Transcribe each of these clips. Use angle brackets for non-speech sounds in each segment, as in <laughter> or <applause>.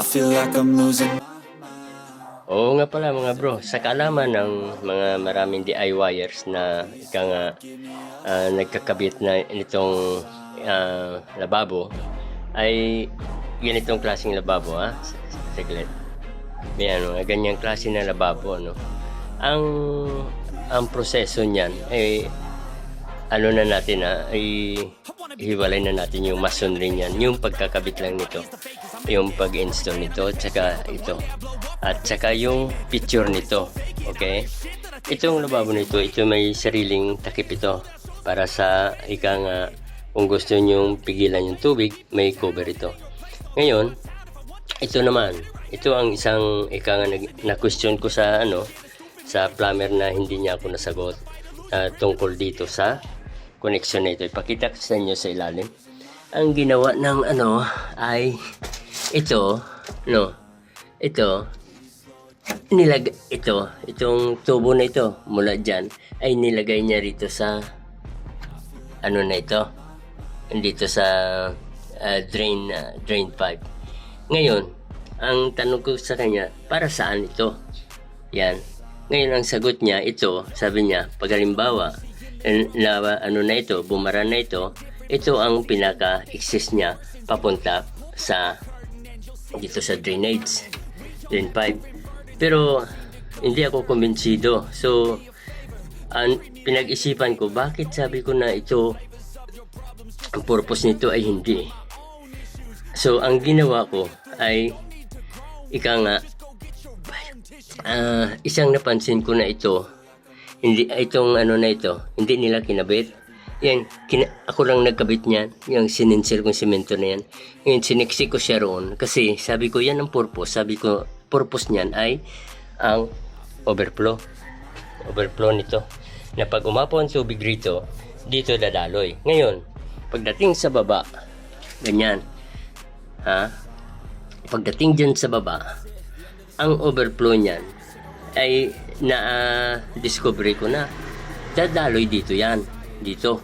I feel like I'm losing Oo nga pala mga bro, sa kaalaman ng mga maraming DIYers na ika nga ah, nagkakabit na nitong ah, lababo ay ganitong klaseng lababo ha. Saglit. May ano, ganyang klase na lababo ano. Ang ang proseso niyan ay ano na natin na ay hiwalay na natin yung masonry niyan, yung pagkakabit lang nito, yung pag-install nito, at saka ito, at saka yung picture nito, okay? Itong lababo nito, ito may sariling takip ito para sa ika nga kung gusto nyong pigilan yung tubig, may cover ito. Ngayon, ito naman, ito ang isang ika nga nag- na-question ko sa ano, sa plumber na hindi niya ako nasagot ah, tungkol dito sa connection na ito. Ipakita ko sa inyo sa ilalim. Ang ginawa ng ano ay ito, no, ito, nilag ito, itong tubo na ito mula dyan ay nilagay niya rito sa ano na ito, dito sa ah, drain ah, drain pipe. Ngayon, ang tanong ko sa kanya, para saan ito? Yan. Ngayon ang sagot niya, ito, sabi niya, pag halimbawa, eh, na, ano na ito, bumara na ito, ito ang pinaka-excess niya papunta sa dito sa drainage, drain pipe. Pero hindi ako kumbinsido. So, ang pinag-isipan ko, bakit sabi ko na ito, ang purpose nito ay hindi. So, ang ginawa ko ay, ika nga, ah, isang napansin ko na ito, hindi itong ano na ito, hindi nila kinabit. Yan, kina, ako lang nagkabit niyan, yung sininsil kong simento na yan. Ngayon, siniksi ko siya roon kasi sabi ko yan ang purpose. Sabi ko, purpose niyan ay ang overflow. Overflow nito. Na pag umapo ang tubig rito, dito dadaloy. Ngayon, pagdating sa baba, ganyan. Ha? Pagdating dyan sa baba, ang overflow niyan ay na-discover ko na dadaloy dito yan dito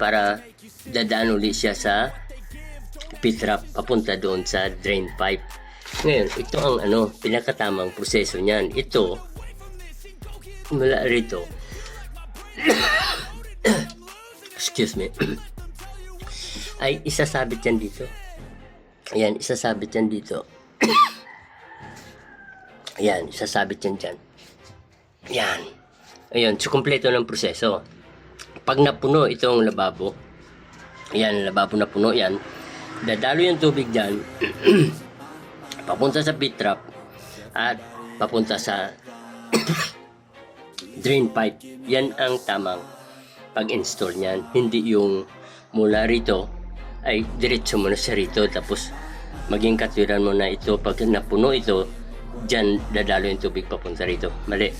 para dadaan ulit siya sa pitrap papunta doon sa drain pipe ngayon ito ang ano pinakatamang proseso niyan ito mula rito <coughs> excuse me <coughs> ay isasabit yan dito ayan isasabit yan dito <coughs> Ayan, isasabit yan dyan. Yan. Ayun, so kompleto ng proseso. Pag napuno itong lababo, ayan, lababo na puno yan, dadalo yung tubig dyan, <clears throat> papunta sa pit trap, at papunta sa <clears throat> drain pipe. Yan ang tamang pag-install niyan. Hindi yung mula rito ay diretso mo na siya rito tapos maging katwiran mo na ito pag napuno ito dyan dadalo yung tubig papunta rito. Mali.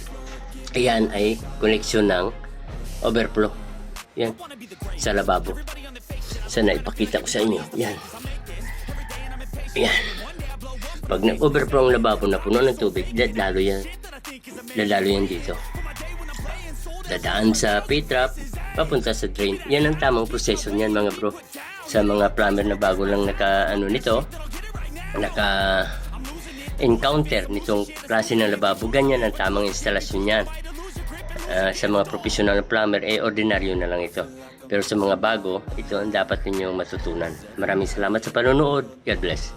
Ayan ay connection ng overflow. Yan. Sa lababo. Sana ipakita ko sa inyo. Yan. Yan. Pag na-overflow ang lababo na puno ng tubig, dadalo yan. Dadalo yan dito. Dadaan sa pay-trap, papunta sa drain. Yan ang tamang proseso niyan mga bro. Sa mga plumber na bago lang naka ano nito, naka encounter nitong klase ng lababo, ganyan ang tamang instalasyon niyan. Ah, sa mga professional na plumber, eh ordinaryo na lang ito. Pero sa mga bago, ito ang dapat ninyong matutunan. Maraming salamat sa panonood. God bless.